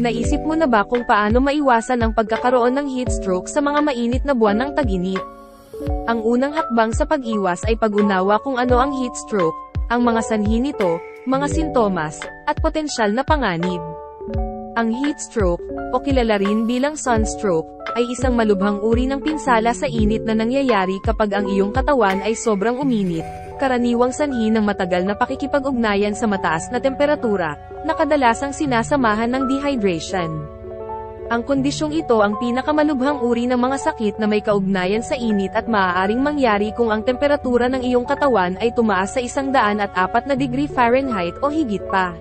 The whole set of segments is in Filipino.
Naisip mo na ba kung paano maiwasan ang pagkakaroon ng heat stroke sa mga mainit na buwan ng tag-init? Ang unang hakbang sa pag-iwas ay pag-unawa kung ano ang heat stroke, ang mga sanhi nito, mga sintomas, at potensyal na panganib. Ang heat stroke, o kilala rin bilang sunstroke, ay isang malubhang uri ng pinsala sa init na nangyayari kapag ang iyong katawan ay sobrang uminit, karaniwang sanhi ng matagal na pakikipag-ugnayan sa mataas na temperatura, na kadalasang sinasamahan ng dehydration. Ang kondisyong ito ang pinakamalubhang uri ng mga sakit na may kaugnayan sa init at maaaring mangyari kung ang temperatura ng iyong katawan ay tumaas sa 104 na degree Fahrenheit o higit pa.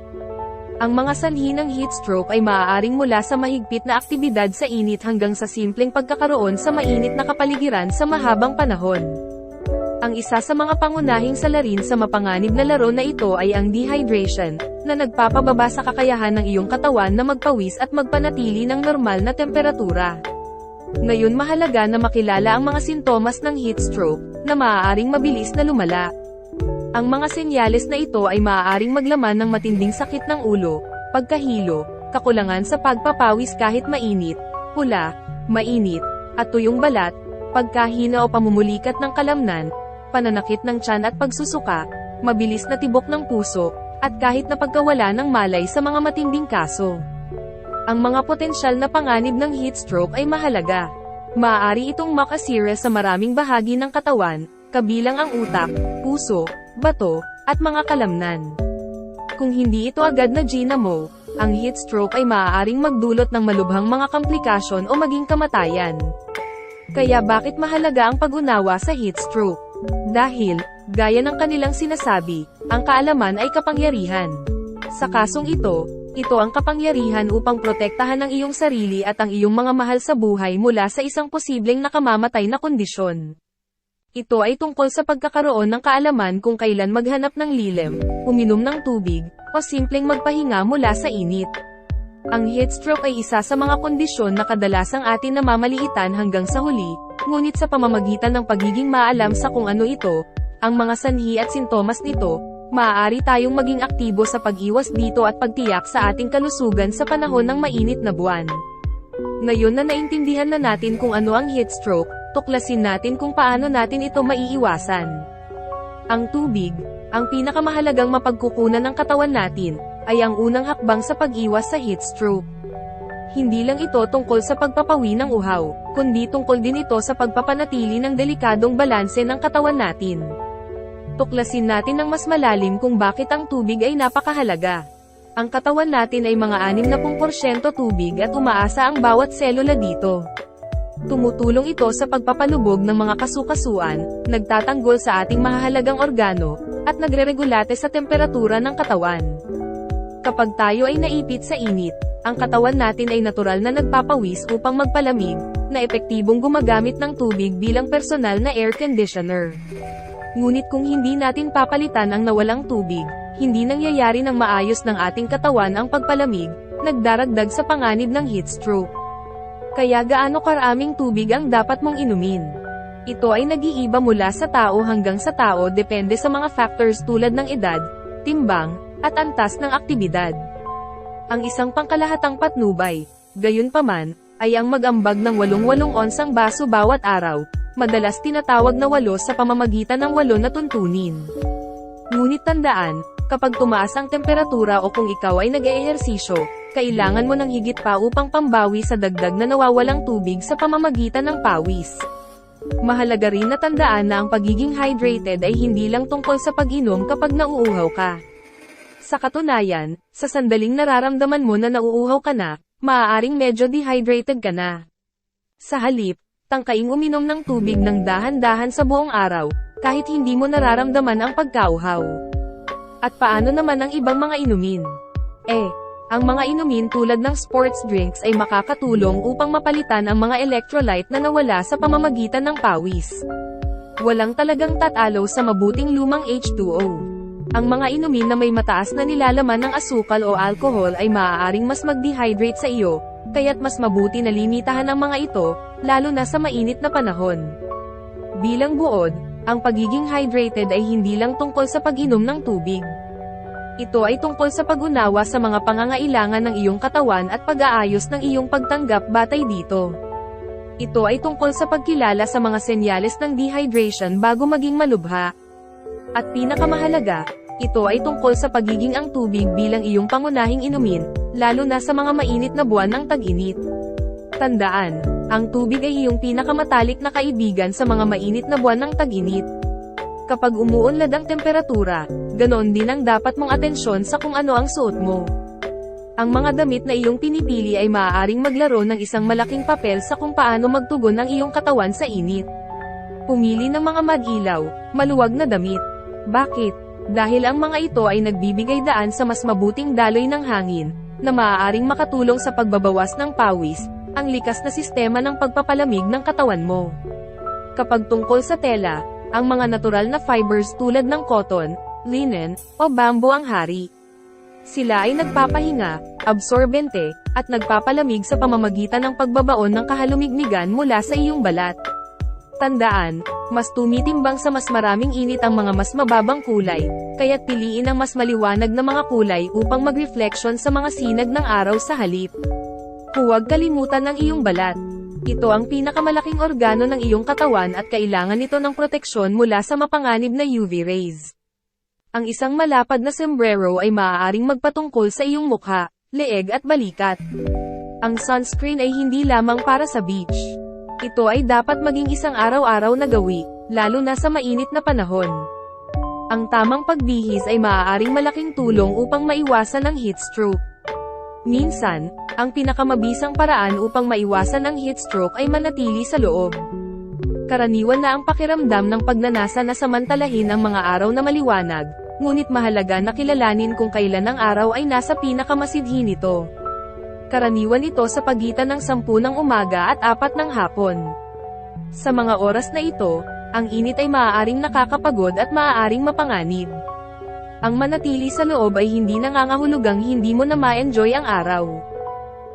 Ang mga sanhi ng heat stroke ay maaaring mula sa mahigpit na aktibidad sa init hanggang sa simpleng pagkakaroon sa mainit na kapaligiran sa mahabang panahon. Ang isa sa mga pangunahing salarin sa mapanganib na laro na ito ay ang dehydration, na nagpapababa sa kakayahan ng iyong katawan na magpawis at magpanatili ng normal na temperatura. Ngayon mahalaga na makilala ang mga sintomas ng heat stroke, na maaaring mabilis na lumala. Ang mga senyales na ito ay maaaring maglaman ng matinding sakit ng ulo, pagkahilo, kakulangan sa pagpapawis kahit mainit, pula, mainit, at tuyong balat, pagkahina o pamumulikat ng kalamnan, pananakit ng tiyan at pagsusuka, mabilis na tibok ng puso, at kahit na pagkawala ng malay sa mga matinding kaso. Ang mga potensyal na panganib ng heat stroke ay mahalaga. Maaari itong makasira sa maraming bahagi ng katawan, kabilang ang utak, puso, bato, at mga kalamnan. Kung hindi ito agad na ginamo, ang heat stroke ay maaaring magdulot ng malubhang mga komplikasyon o maging kamatayan. Kaya bakit mahalaga ang pag-unawa sa heat stroke? Dahil, gaya ng kanilang sinasabi, ang kaalaman ay kapangyarihan. Sa kasong ito, ito ang kapangyarihan upang protektahan ang iyong sarili at ang iyong mga mahal sa buhay mula sa isang posibleng nakamamatay na kondisyon. Ito ay tungkol sa pagkakaroon ng kaalaman kung kailan maghanap ng lilim, uminom ng tubig, o simpleng magpahinga mula sa init. Ang heat stroke ay isa sa mga kondisyon na kadalasang atin namamaliitan hanggang sa huli, ngunit sa pamamagitan ng pagiging maalam sa kung ano ito, ang mga sanhi at sintomas nito, maaari tayong maging aktibo sa pag-iwas dito at pagtiyak sa ating kalusugan sa panahon ng mainit na buwan. Ngayon na naintindihan na natin kung ano ang heat stroke, tuklasin natin kung paano natin ito maiiwasan. Ang tubig, ang pinakamahalagang mapagkukunan ng katawan natin, ay ang unang hakbang sa pag-iwas sa heat stroke. Hindi lang ito tungkol sa pagpapawi ng uhaw, kundi tungkol din ito sa pagpapanatili ng delikadong balanse ng katawan natin. Tuklasin natin ng mas malalim kung bakit ang tubig ay napakahalaga. Ang katawan natin ay mga 60% tubig at umaasa ang bawat selula dito. Tumutulong ito sa pagpapalubog ng mga kasukasuan, nagtatanggol sa ating mahahalagang organo, at nagreregulate sa temperatura ng katawan. Kapag tayo ay naipit sa init, ang katawan natin ay natural na nagpapawis upang magpalamig, na epektibong gumagamit ng tubig bilang personal na air conditioner. Ngunit kung hindi natin papalitan ang nawalang tubig, hindi nangyayari ng maayos ng ating katawan ang pagpalamig, nagdaragdag sa panganib ng heat stroke. Kaya gaano karaming tubig ang dapat mong inumin? Ito ay nag-iiba mula sa tao hanggang sa tao depende sa mga factors tulad ng edad, timbang, at antas ng aktibidad. Ang isang pangkalahatang patnubay, gayunpaman, ay ang mag-ambag ng 8-8 onsang baso bawat araw, madalas tinatawag na walo sa pamamagitan ng walo na tuntunin. Ngunit tandaan, kapag tumaas ang temperatura o kung ikaw ay nag-eehersisyo, kailangan mo ng higit pa upang pambawi sa dagdag na nawawalang tubig sa pamamagitan ng pawis. Mahalaga rin na tandaan na ang pagiging hydrated ay hindi lang tungkol sa pag-inom kapag nauuhaw ka. Sa katunayan, sa sandaling nararamdaman mo na nauuhaw ka na, maaaring medyo dehydrated ka na. Sa halip, tangkaing uminom ng tubig ng dahan-dahan sa buong araw, kahit hindi mo nararamdaman ang pagkauhaw. At paano naman ang ibang mga inumin? Eh, ang mga inumin tulad ng sports drinks ay makakatulong upang mapalitan ang mga electrolyte na nawala sa pamamagitan ng pawis. Walang talagang tatalo sa mabuting lumang H2O. Ang mga inumin na may mataas na nilalaman ng asukal o alcohol ay maaaring mas mag-dehydrate sa iyo, kaya't mas mabuti na limitahan ang mga ito, lalo na sa mainit na panahon. Bilang buod, ang pagiging hydrated ay hindi lang tungkol sa pag-inom ng tubig. Ito ay tungkol sa pag-unawa sa mga pangangailangan ng iyong katawan at pag-aayos ng iyong pagtanggap batay dito. Ito ay tungkol sa pagkilala sa mga senyales ng dehydration bago maging malubha. At pinakamahalaga, ito ay tungkol sa pagiging ang tubig bilang iyong pangunahing inumin, lalo na sa mga mainit na buwan ng tag-init. Tandaan, ang tubig ay iyong pinakamatalik na kaibigan sa mga mainit na buwan ng tag-init. Kapag umuunlad ang temperatura, ganoon din ang dapat mong atensyon sa kung ano ang suot mo. Ang mga damit na iyong pinipili ay maaaring maglaro ng isang malaking papel sa kung paano magtugon ang iyong katawan sa init. Pumili ng mga madilaw, maluwag na damit. Bakit? Dahil ang mga ito ay nagbibigay daan sa mas mabuting daloy ng hangin, na maaaring makatulong sa pagbabawas ng pawis, ang likas na sistema ng pagpapalamig ng katawan mo. Kapag tungkol sa tela, ang mga natural na fibers tulad ng cotton, linen, o bamboo ang hari. Sila ay nagpapahinga, absorbente, at nagpapalamig sa pamamagitan ng pagbabaon ng kahalumigmigan mula sa iyong balat. Tandaan, mas tumitimbang sa mas maraming init ang mga mas mababang kulay, kaya't piliin ang mas maliwanag na mga kulay upang mag-reflection sa mga sinag ng araw sa halip. Huwag kalimutan ang iyong balat. Ito ang pinakamalaking organo ng iyong katawan at kailangan nito ng proteksyon mula sa mapanganib na UV rays. Ang isang malapad na sombrero ay maaaring magpatungkol sa iyong mukha, leeg at balikat. Ang sunscreen ay hindi lamang para sa beach. Ito ay dapat maging isang araw-araw na gawi, lalo na sa mainit na panahon. Ang tamang pagbihis ay maaaring malaking tulong upang maiwasan ang heat stroke. Minsan, ang pinakamabisang paraan upang maiwasan ang heat stroke ay manatili sa loob. Karaniwan na ang pakiramdam ng pagnanasa na samantalahin ang mga araw na maliwanag, ngunit mahalaga na kilalanin kung kailan ang araw ay nasa pinakamasidhi nito. Karaniwan ito sa pagitan ng 10 ng umaga at 4 ng hapon. Sa mga oras na ito, ang init ay maaaring nakakapagod at maaaring mapanganib. Ang manatili sa loob ay hindi nangangahulugang hindi mo na ma-enjoy ang araw.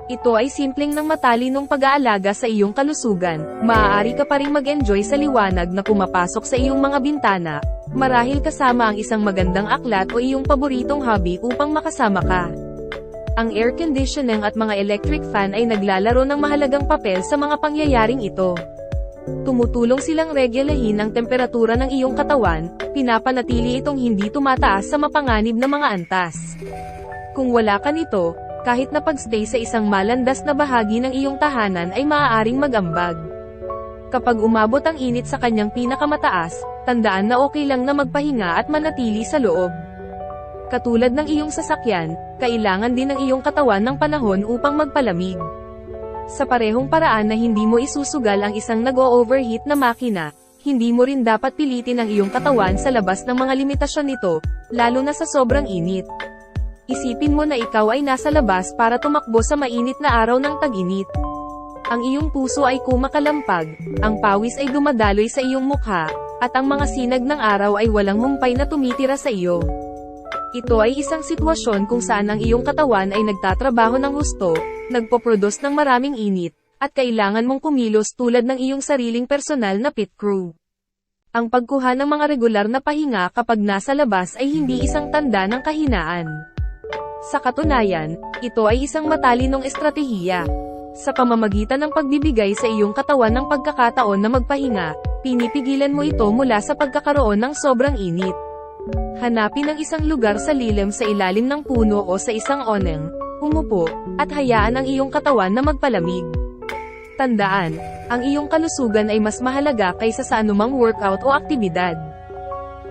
Ito ay simpleng ng matalinong pag-aalaga sa iyong kalusugan, maaari ka pa rin mag-enjoy sa liwanag na pumapasok sa iyong mga bintana, marahil kasama ang isang magandang aklat o iyong paboritong hobby upang makasama ka. Ang air conditioning at mga electric fan ay naglalaro ng mahalagang papel sa mga pangyayaring ito. Tumutulong silang regulahin ang temperatura ng iyong katawan, pinapanatili itong hindi tumataas sa mapanganib na mga antas. Kung wala ka nito, kahit na pagstay sa isang malandas na bahagi ng iyong tahanan ay maaaring magambag. Kapag umabot ang init sa kanyang pinakamataas, tandaan na okay lang na magpahinga at manatili sa loob. Katulad ng iyong sasakyan, kailangan din ng iyong katawan ng panahon upang magpalamig. Sa parehong paraan na hindi mo isusugal ang isang nag-o-overheat na makina, hindi mo rin dapat pilitin ang iyong katawan sa labas ng mga limitasyon nito, lalo na sa sobrang init. Isipin mo na ikaw ay nasa labas para tumakbo sa mainit na araw ng tag-init. Ang iyong puso ay kumakalampag, ang pawis ay dumadaloy sa iyong mukha, at ang mga sinag ng araw ay walang humpay na tumitira sa iyo. Ito ay isang sitwasyon kung saan ang iyong katawan ay nagtatrabaho ng gusto, nagpoproduce ng maraming init, at kailangan mong kumilos tulad ng iyong sariling personal na pit crew. Ang pagkuha ng mga regular na pahinga kapag nasa labas ay hindi isang tanda ng kahinaan. Sa katunayan, ito ay isang matalinong estratehiya. Sa pamamagitan ng pagbibigay sa iyong katawan ng pagkakataon na magpahinga, pinipigilan mo ito mula sa pagkakaroon ng sobrang init. Hanapin ang isang lugar sa lilim sa ilalim ng puno o sa isang oneng, umupo, at hayaan ang iyong katawan na magpalamig. Tandaan, ang iyong kalusugan ay mas mahalaga kaysa sa anumang workout o aktibidad.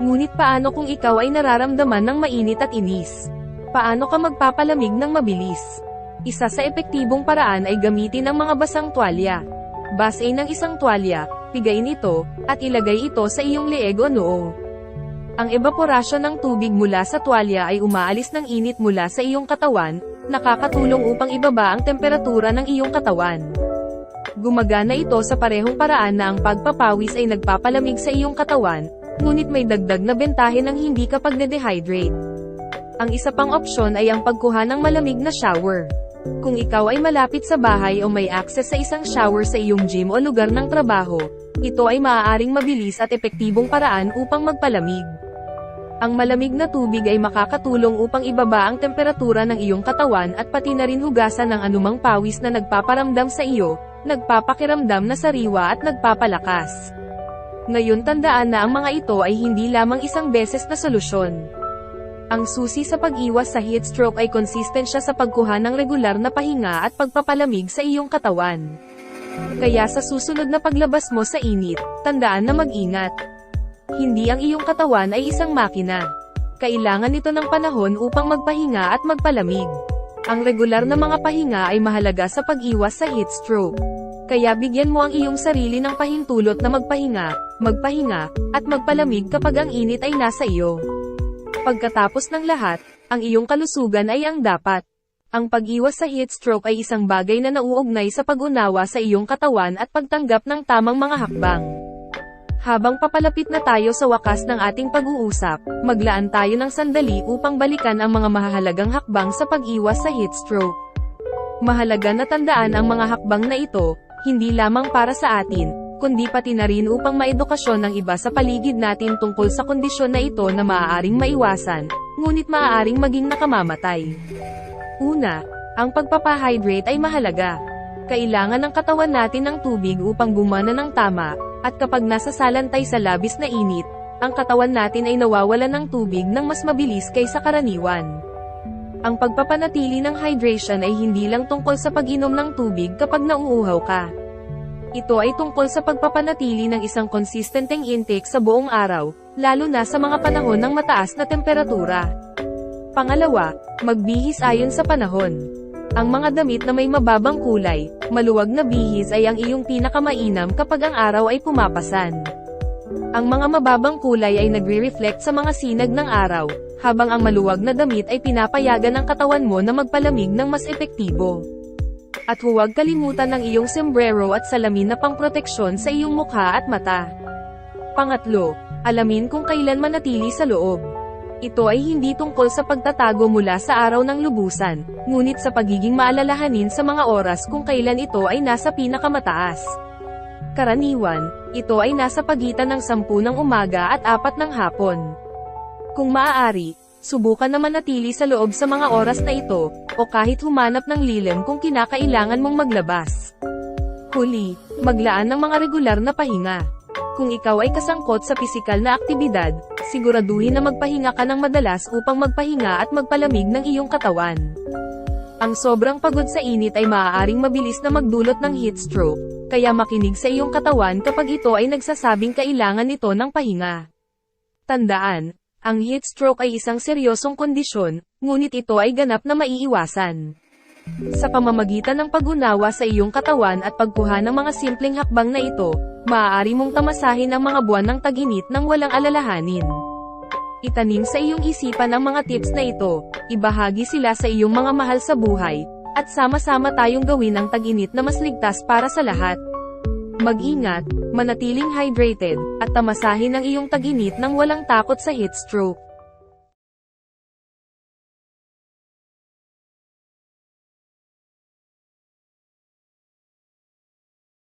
Ngunit paano kung ikaw ay nararamdaman ng mainit at inis? Paano ka magpapalamig ng mabilis? Isa sa epektibong paraan ay gamitin ang mga basang tuwalya. Basain ng isang tuwalya, pigain ito, at ilagay ito sa iyong leeg o noo. Ang evaporasyon ng tubig mula sa tuwalya ay umaalis ng init mula sa iyong katawan, nakakatulong upang ibaba ang temperatura ng iyong katawan. Gumagana ito sa parehong paraan na ang pagpapawis ay nagpapalamig sa iyong katawan, ngunit may dagdag na bentahe ng hindi ka pagde-dehydrate. Ang isa pang opsyon ay ang pagkuha ng malamig na shower. Kung ikaw ay malapit sa bahay o may access sa isang shower sa iyong gym o lugar ng trabaho, ito ay maaaring mabilis at epektibong paraan upang magpalamig. Ang malamig na tubig ay makakatulong upang ibaba ang temperatura ng iyong katawan at pati na rin hugasan ng anumang pawis na nagpaparamdam sa iyo, nagpapakiramdam na sariwa at nagpapalakas. Ngayon tandaan na ang mga ito ay hindi lamang isang beses na solusyon. Ang susi sa pag-iwas sa heat stroke ay konsistensya sa pagkuha ng regular na pahinga at pagpapalamig sa iyong katawan. Kaya sa susunod na paglabas mo sa init, tandaan na mag-ingat. Hindi ang iyong katawan ay isang makina. Kailangan nito ng panahon upang magpahinga at magpalamig. Ang regular na mga pahinga ay mahalaga sa pag-iwas sa heat stroke. Kaya bigyan mo ang iyong sarili ng pahintulot na magpahinga, magpahinga, at magpalamig kapag ang init ay nasa iyo. Pagkatapos ng lahat, ang iyong kalusugan ay ang dapat. Ang pag-iwas sa heat stroke ay isang bagay na nauugnay sa pag-unawa sa iyong katawan at pagtanggap ng tamang mga hakbang. Habang papalapit na tayo sa wakas ng ating pag-uusap, maglaan tayo ng sandali upang balikan ang mga mahahalagang hakbang sa pag-iwas sa heat stroke. Mahalaga na tandaan ang mga hakbang na ito, hindi lamang para sa atin, kundi pati na rin upang maedukasyon ng iba sa paligid natin tungkol sa kondisyon na ito na maaaring maiwasan, ngunit maaaring maging nakamamatay. Una, ang pagpapahydrate ay mahalaga. Kailangan ng katawan natin ng tubig upang gumana ng tama, at kapag nasa salantay sa labis na init, ang katawan natin ay nawawalan ng tubig ng mas mabilis kaysa karaniwan. Ang pagpapanatili ng hydration ay hindi lang tungkol sa pag-inom ng tubig kapag nauuhaw ka. Ito ay tungkol sa pagpapanatili ng isang konsistenteng intake sa buong araw, lalo na sa mga panahon ng mataas na temperatura. Pangalawa, magbihis ayon sa panahon. Ang mga damit na may mababang kulay, maluwag na bihis ay ang iyong pinakamainam kapag ang araw ay pumapasan. Ang mga mababang kulay ay nagre-reflect sa mga sinag ng araw, habang ang maluwag na damit ay pinapayagan ng katawan mo na magpalamig ng mas epektibo. At huwag kalimutan ng iyong sombrero at salamin na pangproteksyon sa iyong mukha at mata. Pangatlo, alamin kung kailan manatili sa loob. Ito ay hindi tungkol sa pagtatago mula sa araw ng lubusan, ngunit sa pagiging maalalahanin sa mga oras kung kailan ito ay nasa pinakamataas. Karaniwan, ito ay nasa pagitan ng 10 ng umaga at 4 ng hapon. Kung maaari, subukan na manatili sa loob sa mga oras na ito, o kahit humanap ng lilim kung kinakailangan mong maglabas. Huli, maglaan ng mga regular na pahinga. Kung ikaw ay kasangkot sa pisikal na aktibidad, siguraduhin na magpahinga ka ng madalas upang magpahinga at magpalamig ng iyong katawan. Ang sobrang pagod sa init ay maaaring mabilis na magdulot ng heat stroke, kaya makinig sa iyong katawan kapag ito ay nagsasabing kailangan nito ng pahinga. Tandaan, ang heat stroke ay isang seryosong kondisyon, ngunit ito ay ganap na maiiwasan. Sa pamamagitan ng pag-unawa sa iyong katawan at pagkuha ng mga simpleng hakbang na ito, maaari mong tamasahin ang mga buwan ng taginit ng walang alalahanin. Itanim sa iyong isipan ang mga tips na ito, ibahagi sila sa iyong mga mahal sa buhay, at sama-sama tayong gawin ang taginit na mas ligtas para sa lahat. Mag-ingat, manatiling hydrated, at tamasahin ang iyong taginit ng walang takot sa heat stroke.